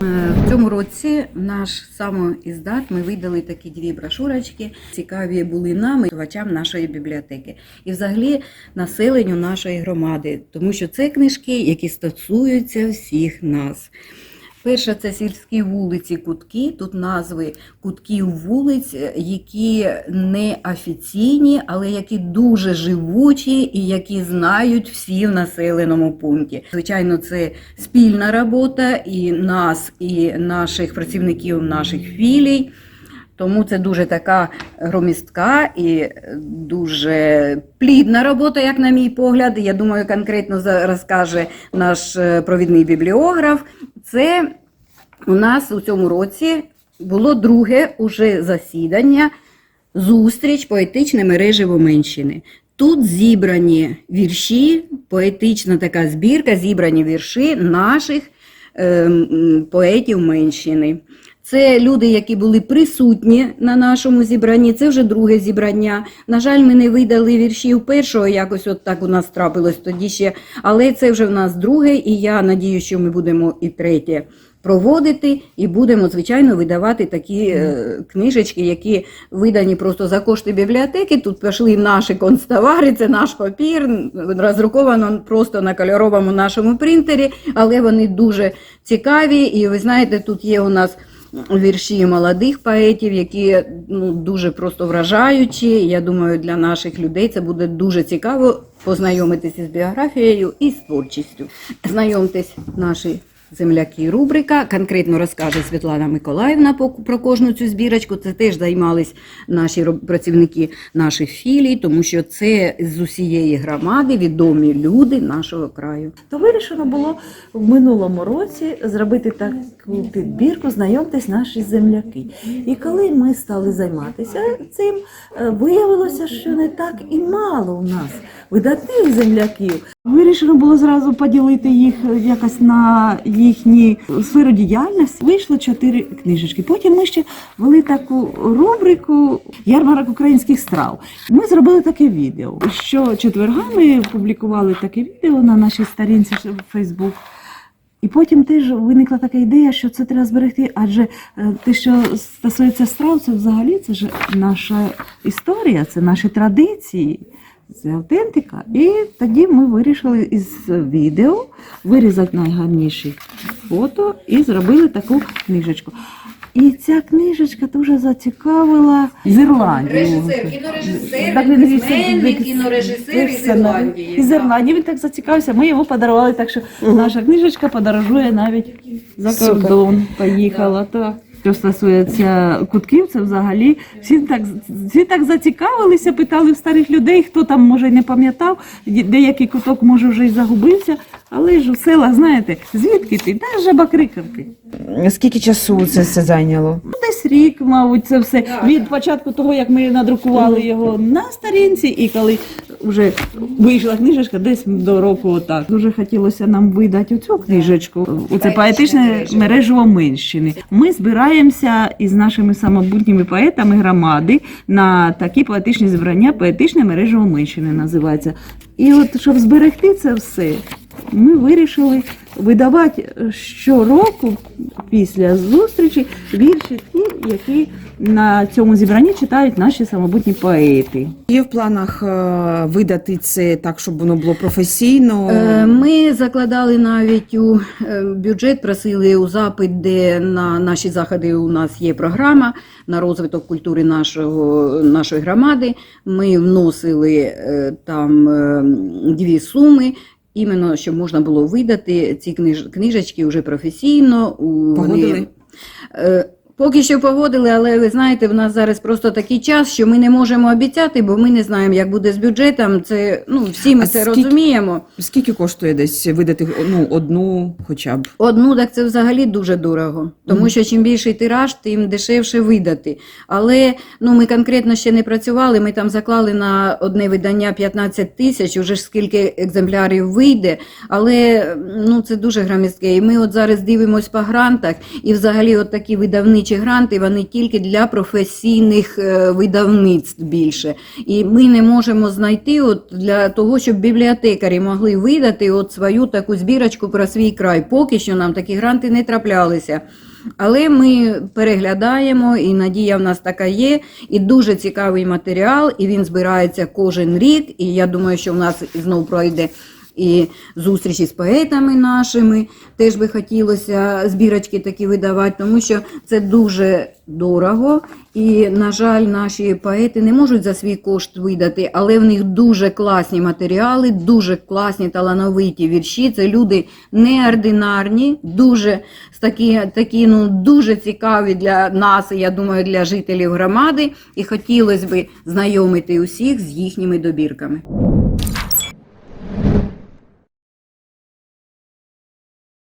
В цьому році наш самоіздат ми видали такі дві брошурочки. Цікаві були нам, і читачам нашої бібліотеки, і взагалі населенню нашої громади, тому що це книжки, які стосуються всіх нас. Перша це сільські вулиці Кутки. Тут назви кутків вулиць, е, які не офіційні, але які дуже живучі і які знають всі в населеному пункті. Звичайно, це спільна робота і нас, і наших працівників наших філій. Тому це дуже така громістка і дуже плідна робота, як на мій погляд. Я думаю, конкретно розкаже наш е, провідний бібліограф. Це у нас у цьому році було друге уже засідання, зустріч поетичної мережі Воменщини. Тут зібрані вірші, поетична така збірка, зібрані вірші наших ем, поетів Менщини. Це люди, які були присутні на нашому зібранні. Це вже друге зібрання. На жаль, ми не видали віршів першого, якось от так у нас трапилось тоді ще. Але це вже в нас друге, і я надію, що ми будемо і третє проводити, і будемо, звичайно, видавати такі е, книжечки, які видані просто за кошти бібліотеки. Тут пішли наші констовари, це наш папір, роздруковано просто на кольоровому нашому принтері, але вони дуже цікаві. І ви знаєте, тут є у нас вірші молодих поетів, які ну, дуже просто вражаючі. Я думаю, для наших людей це буде дуже цікаво познайомитися з біографією і з творчістю. Знайомтесь, наші земляки рубрика. Конкретно розкаже Світлана Миколаївна про кожну цю збірочку. Це теж займались наші працівники наших філій, тому що це з усієї громади відомі люди нашого краю. То вирішено було в минулому році зробити таку підбірку Знайомтесь наші земляки. І коли ми стали займатися цим, е, виявилося, що не так і мало у нас видатних земляків. Вирішено було зразу поділити їх якось на їхні сферу діяльності. Вийшло чотири книжечки. Потім ми ще вели таку рубрику Ярмарок українських страв. Ми зробили таке відео. Що четверга ми публікували таке відео на нашій сторінці в Фейсбук. І потім теж виникла така ідея, що це треба зберегти, адже е, те, що стосується страв, це взагалі це ж наша історія, це наші традиції, це автентика. І тоді ми вирішили із відео вирізати найгарніші фото і зробили таку книжечку. І ця книжечка дуже зацікавила з Ірландії. кінорежисер, письменник, кінорежисер із Ірландії. Із Ірландії він так зацікавився. Ми йому подарували, так що наша книжечка подорожує навіть за кордон. Поїхала. Так. Що стосується кутків, це взагалі всі так, всі так зацікавилися, питали в старих людей, хто там може й не пам'ятав, деякий куток може вже й загубився, але ж у селах, знаєте, звідки ти? Та жабакрикавки. Скільки часу це все зайняло? Ну, Десь рік, мабуть, це все від початку того, як ми надрукували його на сторінці, і коли вже вийшла книжечка, десь до року отак. Дуже хотілося нам видати оцю книжечку. Оце поетичне мережево Менщини. Ми збираємося із нашими самобутніми поетами громади на такі поетичні зібрання. Поетичне мережево Менщини називається. І от щоб зберегти це все, ми вирішили видавати щороку після зустрічі вірші ті, які на цьому зібранні читають наші самобутні поети. Є в планах е, видати це так, щоб воно було професійно. Е, Ми закладали навіть у е, бюджет, просили у запит, де на наші заходи у нас є програма на розвиток культури нашого, нашої громади. Ми вносили е, там е, дві суми. Іменно щоб можна було видати ці книж, книжечки вже професійно. У- Погодили? Е, Поки що погодили, але ви знаєте, в нас зараз просто такий час, що ми не можемо обіцяти, бо ми не знаємо, як буде з бюджетом. Це ну всі ми А це скільки- розуміємо. Скільки коштує десь видати ну, одну хоча б? Одну так це взагалі дуже дорого, тому що чим більший тираж, тим дешевше видати. Але ну ми конкретно ще не працювали. Ми там заклали на одне видання 15 тисяч. Уже ж скільки екземплярів вийде. Але ну це дуже громіздке. І ми от зараз дивимось по грантах, і взагалі, от такі видавничі творчі гранти вони тільки для професійних е, видавництв більше. І ми не можемо знайти от для того, щоб бібліотекарі могли видати от свою таку збірочку про свій край. Поки що нам такі гранти не траплялися. Але ми переглядаємо, і надія в нас така є, і дуже цікавий матеріал, і він збирається кожен рік. І я думаю, що в нас знов пройде і зустрічі з поетами нашими. Теж би хотілося збірочки такі видавати, тому що це дуже дорого. І, на жаль, наші поети не можуть за свій кошт видати, але в них дуже класні матеріали, дуже класні талановиті вірші. Це люди неординарні, дуже такі, такі ну, дуже цікаві для нас, я думаю, для жителів громади. І хотілося б знайомити усіх з їхніми добірками.